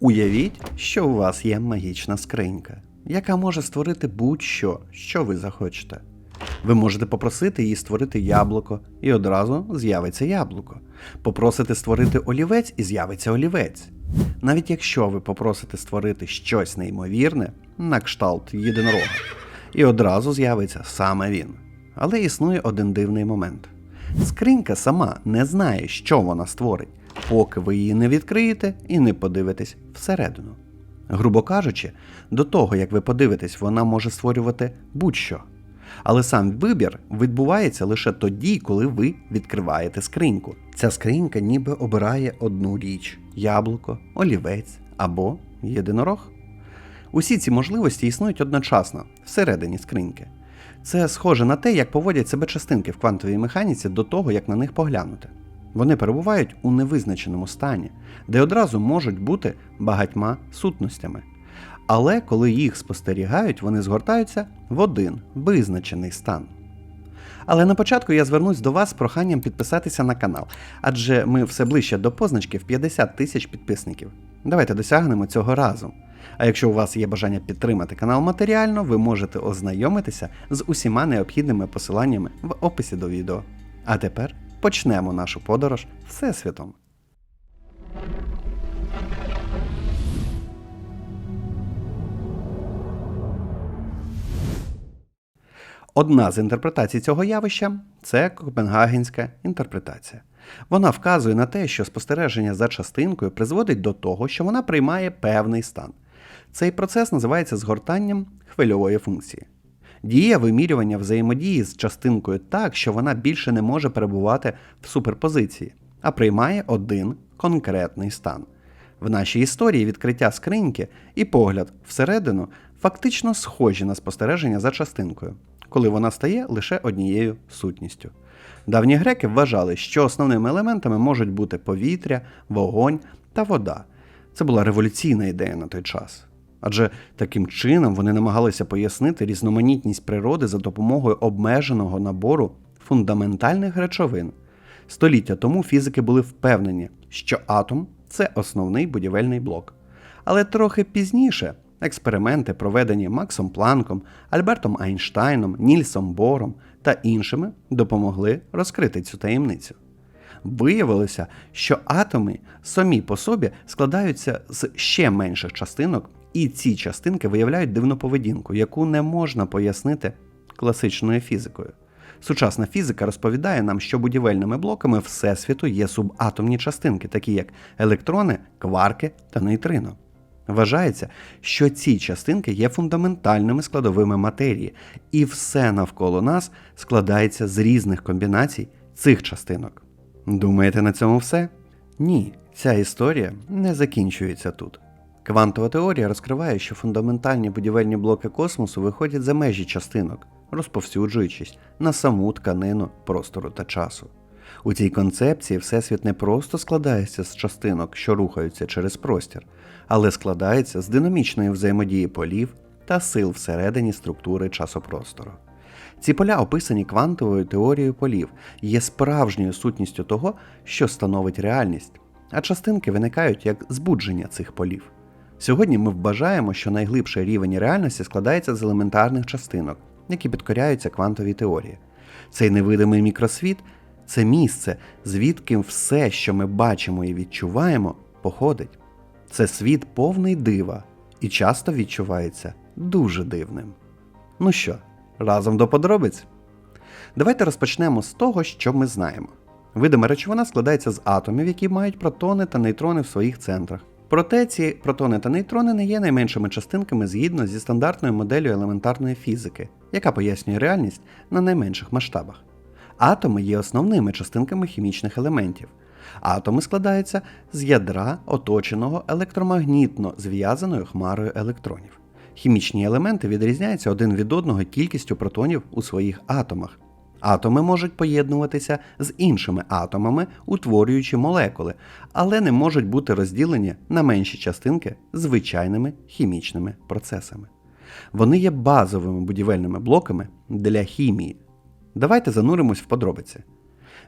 Уявіть, що у вас є магічна скринька, яка може створити будь-що, що ви захочете. Ви можете попросити її створити яблуко, і одразу з'явиться яблуко. Попросите створити олівець і з'явиться олівець. Навіть якщо ви попросите створити щось неймовірне, на кшталт єдинорога, і одразу з'явиться саме він. Але існує один дивний момент. Скринька сама не знає, що вона створить, поки ви її не відкриєте і не подивитесь всередину. Грубо кажучи, до того як ви подивитесь, вона може створювати будь-що. Але сам вибір відбувається лише тоді, коли ви відкриваєте скриньку. Ця скринька ніби обирає одну річ: яблуко, олівець або єдинорог. Усі ці можливості існують одночасно всередині скриньки. Це схоже на те, як поводять себе частинки в квантовій механіці до того, як на них поглянути. Вони перебувають у невизначеному стані, де одразу можуть бути багатьма сутностями. Але коли їх спостерігають, вони згортаються в один визначений стан. Але на початку я звернусь до вас з проханням підписатися на канал, адже ми все ближче до позначки в 50 тисяч підписників. Давайте досягнемо цього разом. А якщо у вас є бажання підтримати канал матеріально, ви можете ознайомитися з усіма необхідними посиланнями в описі до відео. А тепер почнемо нашу подорож Всесвітом. Одна з інтерпретацій цього явища це Копенгагенська інтерпретація. Вона вказує на те, що спостереження за частинкою призводить до того, що вона приймає певний стан. Цей процес називається згортанням хвильової функції. Діє вимірювання взаємодії з частинкою так, що вона більше не може перебувати в суперпозиції, а приймає один конкретний стан. В нашій історії відкриття скриньки і погляд всередину фактично схожі на спостереження за частинкою, коли вона стає лише однією сутністю. Давні греки вважали, що основними елементами можуть бути повітря, вогонь та вода. Це була революційна ідея на той час. Адже таким чином вони намагалися пояснити різноманітність природи за допомогою обмеженого набору фундаментальних речовин. Століття тому фізики були впевнені, що атом це основний будівельний блок. Але трохи пізніше експерименти, проведені Максом Планком, Альбертом Айнштайном, Нільсом Бором та іншими, допомогли розкрити цю таємницю. Виявилося, що атоми самі по собі складаються з ще менших частинок, і ці частинки виявляють дивну поведінку, яку не можна пояснити класичною фізикою. Сучасна фізика розповідає нам, що будівельними блоками Всесвіту є субатомні частинки, такі як електрони, кварки та нейтрино. Вважається, що ці частинки є фундаментальними складовими матерії, і все навколо нас складається з різних комбінацій цих частинок. Думаєте, на цьому все? Ні, ця історія не закінчується тут. Квантова теорія розкриває, що фундаментальні будівельні блоки космосу виходять за межі частинок, розповсюджуючись на саму тканину простору та часу. У цій концепції Всесвіт не просто складається з частинок, що рухаються через простір, але складається з динамічної взаємодії полів та сил всередині структури часопростору. Ці поля, описані квантовою теорією полів, є справжньою сутністю того, що становить реальність, а частинки виникають як збудження цих полів. Сьогодні ми вважаємо, що найглибший рівень реальності складається з елементарних частинок, які підкоряються квантовій теорії. Цей невидимий мікросвіт це місце, звідки все, що ми бачимо і відчуваємо, походить. Це світ повний дива і часто відчувається дуже дивним. Ну що, разом до подробиць? Давайте розпочнемо з того, що ми знаємо. Видима речовина складається з атомів, які мають протони та нейтрони в своїх центрах. Проте ці протони та нейтрони не є найменшими частинками згідно зі стандартною моделлю елементарної фізики, яка пояснює реальність на найменших масштабах. Атоми є основними частинками хімічних елементів. Атоми складаються з ядра, оточеного електромагнітно зв'язаною хмарою електронів. Хімічні елементи відрізняються один від одного кількістю протонів у своїх атомах. Атоми можуть поєднуватися з іншими атомами, утворюючи молекули, але не можуть бути розділені на менші частинки звичайними хімічними процесами. Вони є базовими будівельними блоками для хімії. Давайте зануримось в подробиці.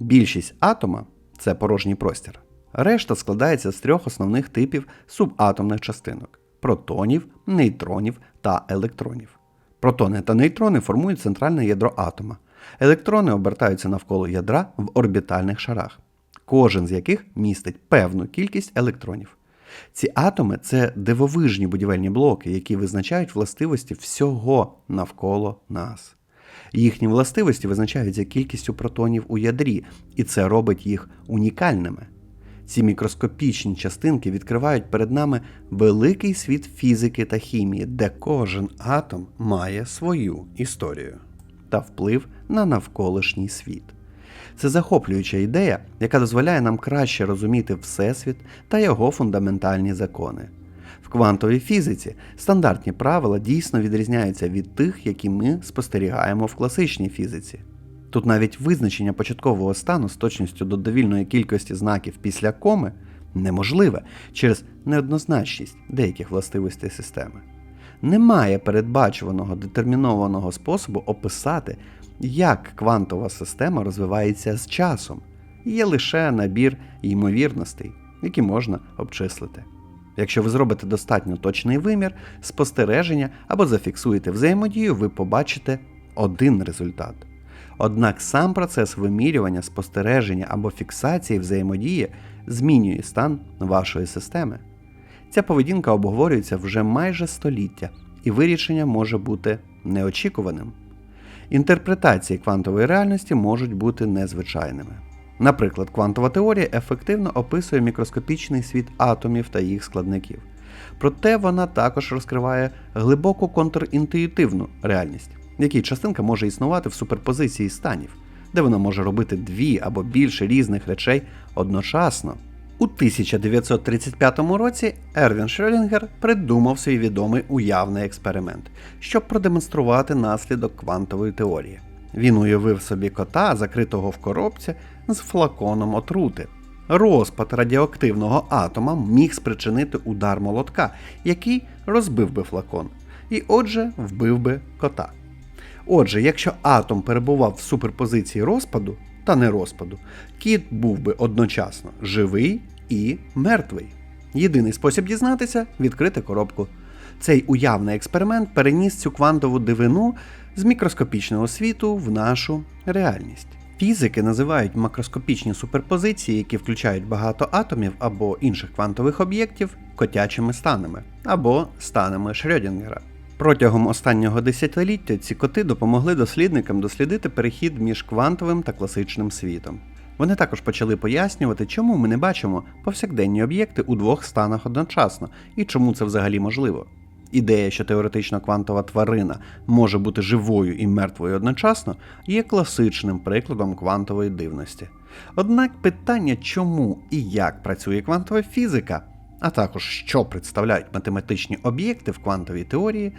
Більшість атома це порожній простір, Решта складається з трьох основних типів субатомних частинок протонів, нейтронів та електронів. Протони та нейтрони формують центральне ядро атома. Електрони обертаються навколо ядра в орбітальних шарах, кожен з яких містить певну кількість електронів. Ці атоми це дивовижні будівельні блоки, які визначають властивості всього навколо нас. Їхні властивості визначаються кількістю протонів у ядрі, і це робить їх унікальними. Ці мікроскопічні частинки відкривають перед нами великий світ фізики та хімії, де кожен атом має свою історію та вплив на навколишній світ. Це захоплююча ідея, яка дозволяє нам краще розуміти Всесвіт та його фундаментальні закони. В квантовій фізиці стандартні правила дійсно відрізняються від тих, які ми спостерігаємо в класичній фізиці. Тут навіть визначення початкового стану з точністю до довільної кількості знаків після коми неможливе через неоднозначність деяких властивостей системи. Немає передбачуваного детермінованого способу описати, як квантова система розвивається з часом, є лише набір ймовірностей, які можна обчислити. Якщо ви зробите достатньо точний вимір, спостереження або зафіксуєте взаємодію, ви побачите один результат. Однак сам процес вимірювання, спостереження або фіксації взаємодії змінює стан вашої системи. Ця поведінка обговорюється вже майже століття, і вирішення може бути неочікуваним. Інтерпретації квантової реальності можуть бути незвичайними. Наприклад, квантова теорія ефективно описує мікроскопічний світ атомів та їх складників. Проте вона також розкриває глибоку контрінтуїтивну реальність, якій частинка може існувати в суперпозиції станів, де вона може робити дві або більше різних речей одночасно. У 1935 році Ервін Шрёдінгер придумав свій відомий уявний експеримент, щоб продемонструвати наслідок квантової теорії. Він уявив собі кота, закритого в коробці з флаконом отрути. Розпад радіоактивного атома міг спричинити удар молотка, який розбив би флакон, і отже вбив би кота. Отже, якщо атом перебував в суперпозиції розпаду та не розпаду, кіт був би одночасно живий і мертвий. Єдиний спосіб дізнатися відкрити коробку. Цей уявний експеримент переніс цю квантову дивину з мікроскопічного світу в нашу реальність. Фізики називають макроскопічні суперпозиції, які включають багато атомів або інших квантових об'єктів, котячими станами або станами Шрёдінгера. Протягом останнього десятиліття ці коти допомогли дослідникам дослідити перехід між квантовим та класичним світом. Вони також почали пояснювати, чому ми не бачимо повсякденні об'єкти у двох станах одночасно і чому це взагалі можливо. Ідея, що теоретично квантова тварина може бути живою і мертвою одночасно, є класичним прикладом квантової дивності. Однак питання, чому і як працює квантова фізика, а також що представляють математичні об'єкти в квантовій теорії,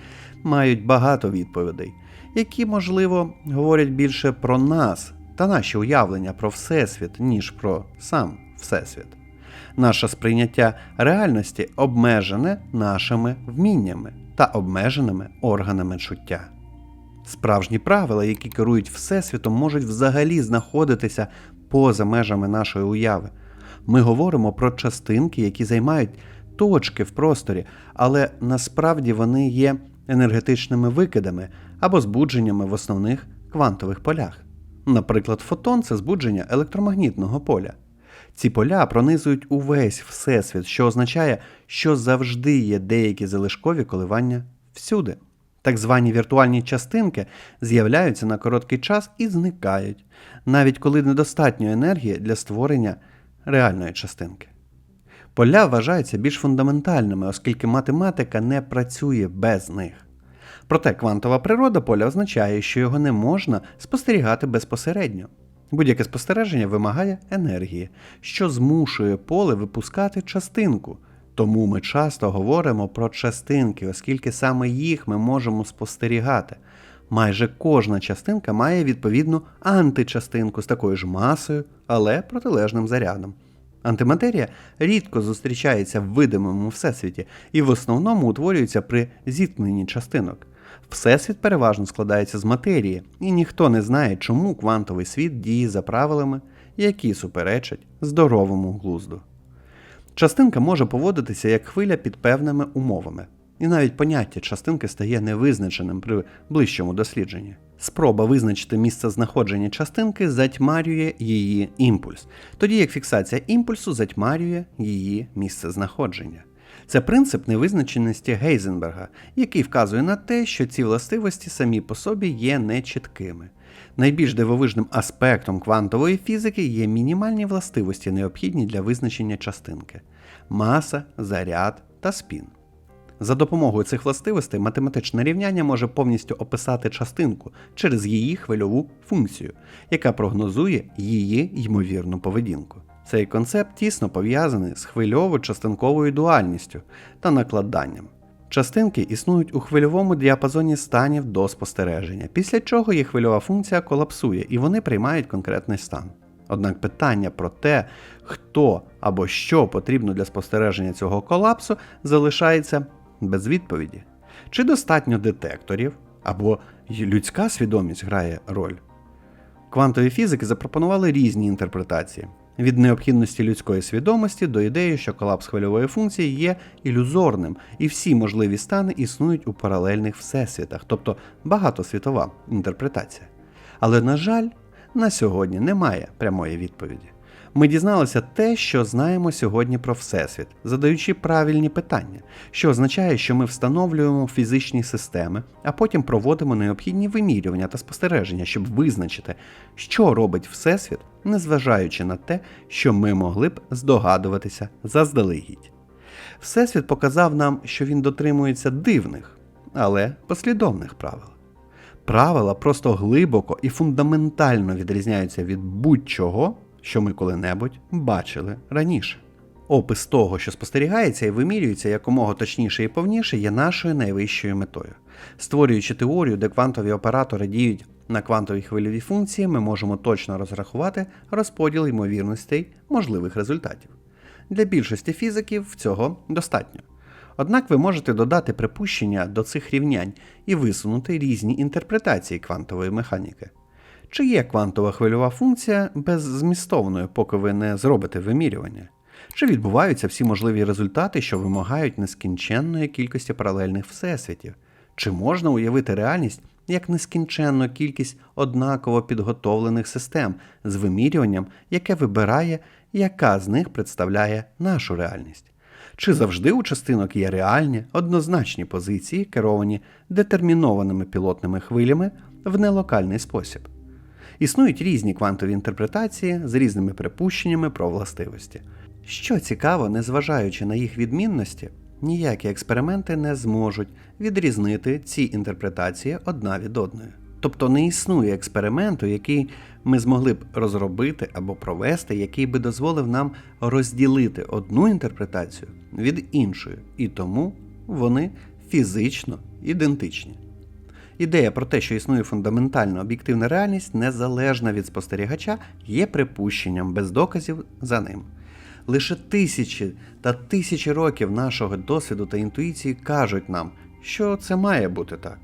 мають багато відповідей, які, можливо, говорять більше про нас та наші уявлення про Всесвіт, ніж про сам Всесвіт. Наше сприйняття реальності обмежене нашими вміннями та обмеженими органами чуття. Справжні правила, які керують Всесвітом, можуть взагалі знаходитися поза межами нашої уяви. Ми говоримо про частинки, які займають точки в просторі, але насправді вони є енергетичними викидами або збудженнями в основних квантових полях. Наприклад, фотон це збудження електромагнітного поля. Ці поля пронизують увесь всесвіт, що означає, що завжди є деякі залишкові коливання всюди. Так звані віртуальні частинки з'являються на короткий час і зникають, навіть коли недостатньо енергії для створення реальної частинки. Поля вважаються більш фундаментальними, оскільки математика не працює без них. Проте квантова природа поля означає, що його не можна спостерігати безпосередньо. Будь-яке спостереження вимагає енергії, що змушує поле випускати частинку. Тому ми часто говоримо про частинки, оскільки саме їх ми можемо спостерігати. Майже кожна частинка має відповідну античастинку з такою ж масою, але протилежним зарядом. Антиматерія рідко зустрічається в видимому всесвіті і в основному утворюється при зіткненні частинок. Всесвіт переважно складається з матерії, і ніхто не знає, чому квантовий світ діє за правилами, які суперечать здоровому глузду. Частинка може поводитися як хвиля під певними умовами, і навіть поняття частинки стає невизначеним при ближчому дослідженні. Спроба визначити місце знаходження частинки затьмарює її імпульс, тоді як фіксація імпульсу затьмарює її місце знаходження. Це принцип невизначеності Гейзенберга, який вказує на те, що ці властивості самі по собі є нечіткими. Найбільш дивовижним аспектом квантової фізики є мінімальні властивості, необхідні для визначення частинки маса, заряд та спін. За допомогою цих властивостей математичне рівняння може повністю описати частинку через її хвильову функцію, яка прогнозує її ймовірну поведінку. Цей концепт тісно пов'язаний з хвильово-частинковою дуальністю та накладанням. Частинки існують у хвильовому діапазоні станів до спостереження, після чого їх хвильова функція колапсує і вони приймають конкретний стан. Однак питання про те, хто або що потрібно для спостереження цього колапсу, залишається без відповіді. Чи достатньо детекторів, або людська свідомість грає роль? Квантові фізики запропонували різні інтерпретації від необхідності людської свідомості до ідеї, що колапс хвильової функції є ілюзорним, і всі можливі стани існують у паралельних всесвітах, тобто багатосвітова інтерпретація. Але, на жаль, на сьогодні немає прямої відповіді. Ми дізналися те, що знаємо сьогодні про Всесвіт, задаючи правильні питання, що означає, що ми встановлюємо фізичні системи, а потім проводимо необхідні вимірювання та спостереження, щоб визначити, що робить Всесвіт, незважаючи на те, що ми могли б здогадуватися заздалегідь. Всесвіт показав нам, що він дотримується дивних, але послідовних правил. Правила просто глибоко і фундаментально відрізняються від будь-чого, що ми коли-небудь бачили раніше. Опис того, що спостерігається і вимірюється якомога точніше і повніше, є нашою найвищою метою. Створюючи теорію, де квантові оператори діють на квантовій хвильовій функції, ми можемо точно розрахувати розподіл ймовірностей можливих результатів. Для більшості фізиків цього достатньо. Однак ви можете додати припущення до цих рівнянь і висунути різні інтерпретації квантової механіки. Чи є квантова хвильова функція беззмістовною, поки ви не зробите вимірювання? Чи відбуваються всі можливі результати, що вимагають нескінченної кількості паралельних всесвітів? Чи можна уявити реальність як нескінченну кількість однаково підготовлених систем з вимірюванням, яке вибирає, яка з них представляє нашу реальність? Чи завжди у частинок є реальні, однозначні позиції, керовані детермінованими пілотними хвилями в нелокальний спосіб? Існують різні квантові інтерпретації з різними припущеннями про властивості. Що цікаво, незважаючи на їх відмінності, ніякі експерименти не зможуть відрізнити ці інтерпретації одна від одної. Тобто не існує експерименту, який ми змогли б розробити або провести, який би дозволив нам розділити одну інтерпретацію від іншої, і тому вони фізично ідентичні. Ідея про те, що існує фундаментальна об'єктивна реальність, незалежна від спостерігача, є припущенням без доказів за ним. Лише тисячі та тисячі років нашого досвіду та інтуїції кажуть нам, що це має бути так.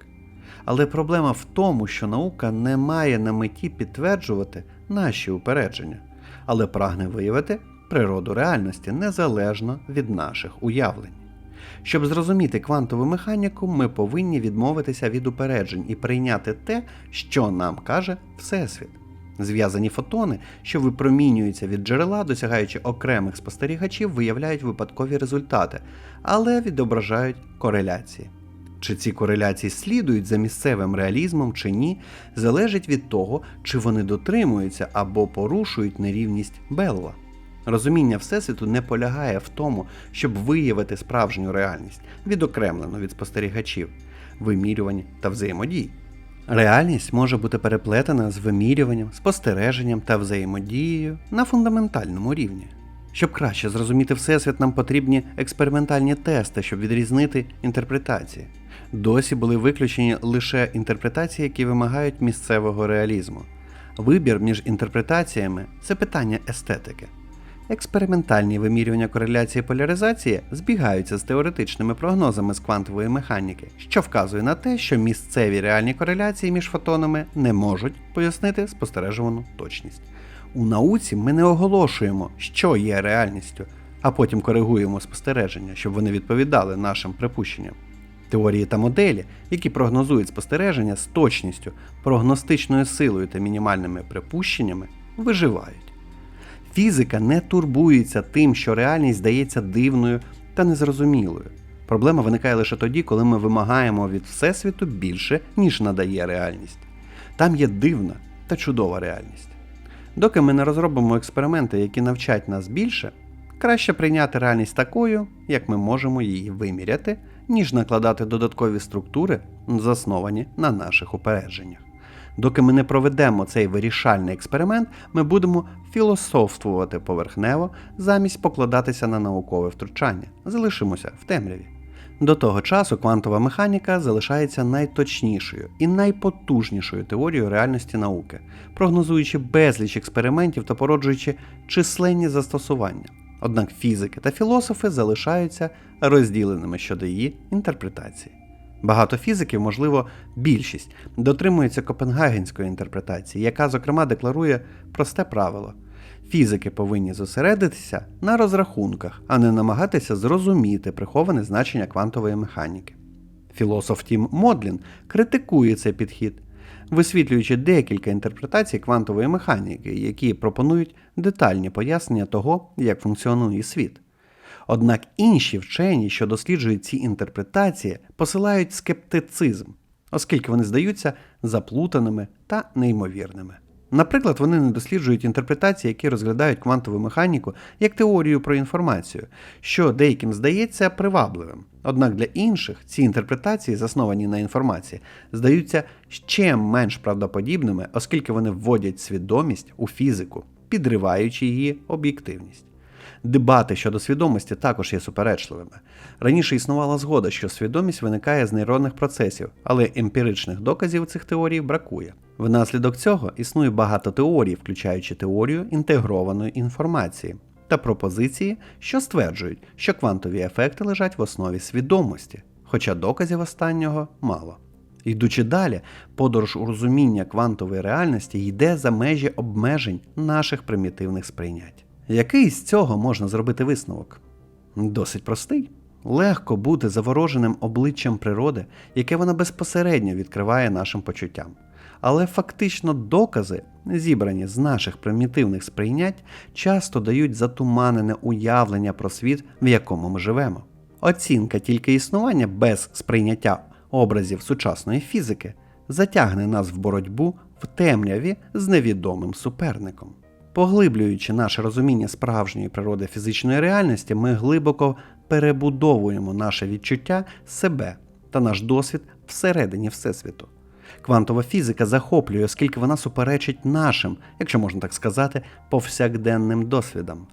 Але проблема в тому, що наука не має на меті підтверджувати наші упередження, але прагне виявити природу реальності незалежно від наших уявлень. Щоб зрозуміти квантову механіку, ми повинні відмовитися від упереджень і прийняти те, що нам каже Всесвіт. Зв'язані фотони, що випромінюються від джерела, досягаючи окремих спостерігачів, виявляють випадкові результати, але відображають кореляції. Чи ці кореляції слідують за місцевим реалізмом чи ні, залежить від того, чи вони дотримуються або порушують нерівність Белла. Розуміння Всесвіту не полягає в тому, щоб виявити справжню реальність, відокремлену від спостерігачів, вимірювань та взаємодій. Реальність може бути переплетена з вимірюванням, спостереженням та взаємодією на фундаментальному рівні. Щоб краще зрозуміти Всесвіт, нам потрібні експериментальні тести, щоб відрізнити інтерпретації. Досі були виключені лише інтерпретації, які вимагають місцевого реалізму. Вибір між інтерпретаціями це питання естетики. Експериментальні вимірювання кореляції поляризації збігаються з теоретичними прогнозами з квантової механіки, що вказує на те, що місцеві реальні кореляції між фотонами не можуть пояснити спостережувану точність. У науці ми не оголошуємо, що є реальністю. а потім коригуємо спостереження, щоб вони відповідали нашим припущенням. Теорії та моделі, які прогнозують спостереження з точністю, прогностичною силою та мінімальними припущеннями, виживають. Фізика не турбується тим, що реальність здається дивною та незрозумілою. Проблема виникає лише тоді, коли ми вимагаємо від Всесвіту більше, ніж надає реальність. Там є дивна та чудова реальність. Доки ми не розробимо експерименти, які навчать нас більше, краще прийняти реальність такою, як ми можемо її виміряти, ніж накладати додаткові структури, засновані на наших упередженнях. Доки ми не проведемо цей вирішальний експеримент, ми будемо філософствувати поверхнево замість покладатися на наукове втручання. Залишимося в темряві. До того часу квантова механіка залишається найточнішою і найпотужнішою теорією реальності науки, прогнозуючи безліч експериментів та породжуючи численні застосування. Однак фізики та філософи залишаються розділеними щодо її інтерпретації. Багато фізиків, можливо, більшість, дотримуються копенгагенської інтерпретації, яка, зокрема, декларує просте правило: фізики повинні зосередитися на розрахунках, а не намагатися зрозуміти приховане значення квантової механіки. Філософ Тім Модлін критикує цей підхід, висвітлюючи декілька інтерпретацій квантової механіки, які пропонують детальні пояснення того, як функціонує світ. Однак інші вчені, що досліджують ці інтерпретації, посилають скептицизм, оскільки вони здаються заплутаними та неймовірними. Наприклад, вони не досліджують інтерпретації, які розглядають квантову механіку як теорію про інформацію, що деяким здається привабливим. Однак для інших ці інтерпретації, засновані на інформації, здаються ще менш правдоподібними, оскільки вони вводять свідомість у фізику, підриваючи її об'єктивність. Дебати щодо свідомості також є суперечливими. Раніше існувала згода, що свідомість виникає з нейронних процесів, але емпіричних доказів цих теорій бракує. Внаслідок цього існує багато теорій, включаючи теорію інтегрованої інформації та пропозиції, що стверджують, що квантові ефекти лежать в основі свідомості, хоча доказів останнього мало. Йдучи далі, подорож у розуміння квантової реальності йде за межі обмежень наших примітивних сприйнять. Який з цього можна зробити висновок? Досить простий. Легко бути завороженим обличчям природи, яке вона безпосередньо відкриває нашим почуттям. Але фактично докази, зібрані з наших примітивних сприйнять, часто дають затуманене уявлення про світ, в якому ми живемо. Оцінка тільки існування без сприйняття образів сучасної фізики затягне нас в боротьбу в темряві з невідомим суперником. Поглиблюючи наше розуміння справжньої природи фізичної реальності, ми глибоко перебудовуємо наше відчуття себе та наш досвід всередині Всесвіту. Квантова фізика захоплює, оскільки вона суперечить нашим, якщо можна так сказати, повсякденним досвідам.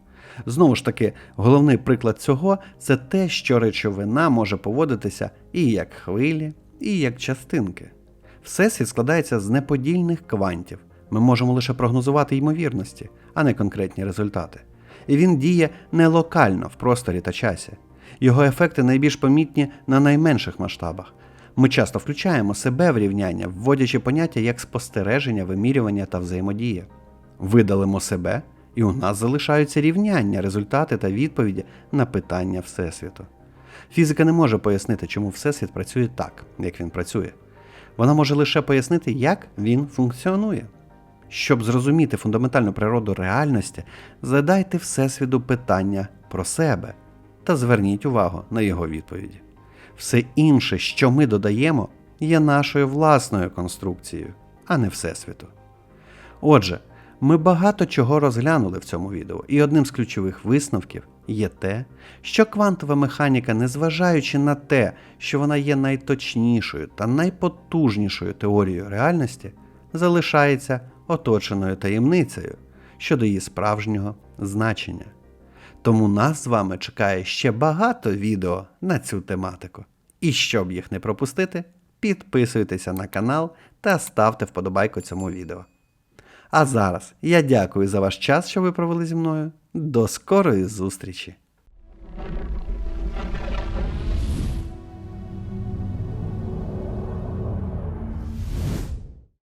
Знову ж таки, головний приклад цього це те, що речовина може поводитися і як хвилі, і як частинки. Всесвіт складається з неподільних квантів. Ми можемо лише прогнозувати ймовірності, а не конкретні результати. І він діє не локально в просторі та часі. Його ефекти найбільш помітні на найменших масштабах. Ми часто включаємо себе в рівняння, вводячи поняття як спостереження, вимірювання та взаємодія. Видалимо себе, і у нас залишаються рівняння, результати та відповіді на питання Всесвіту. Фізика не може пояснити, чому Всесвіт працює так, як він працює. Вона може лише пояснити, як він функціонує. Щоб зрозуміти фундаментальну природу реальності, задайте Всесвіту питання про себе та зверніть увагу на його відповіді. Все інше, що ми додаємо, є нашою власною конструкцією, а не Всесвіту. Отже, ми багато чого розглянули в цьому відео, і одним з ключових висновків є те, що квантова механіка, незважаючи на те, що вона є найточнішою та найпотужнішою теорією реальності, залишається оточеною таємницею щодо її справжнього значення. Тому нас з вами чекає ще багато відео на цю тематику. І щоб їх не пропустити, підписуйтеся на канал та ставте вподобайку цьому відео. А зараз я дякую за ваш час, що ви провели зі мною. До скорої зустрічі!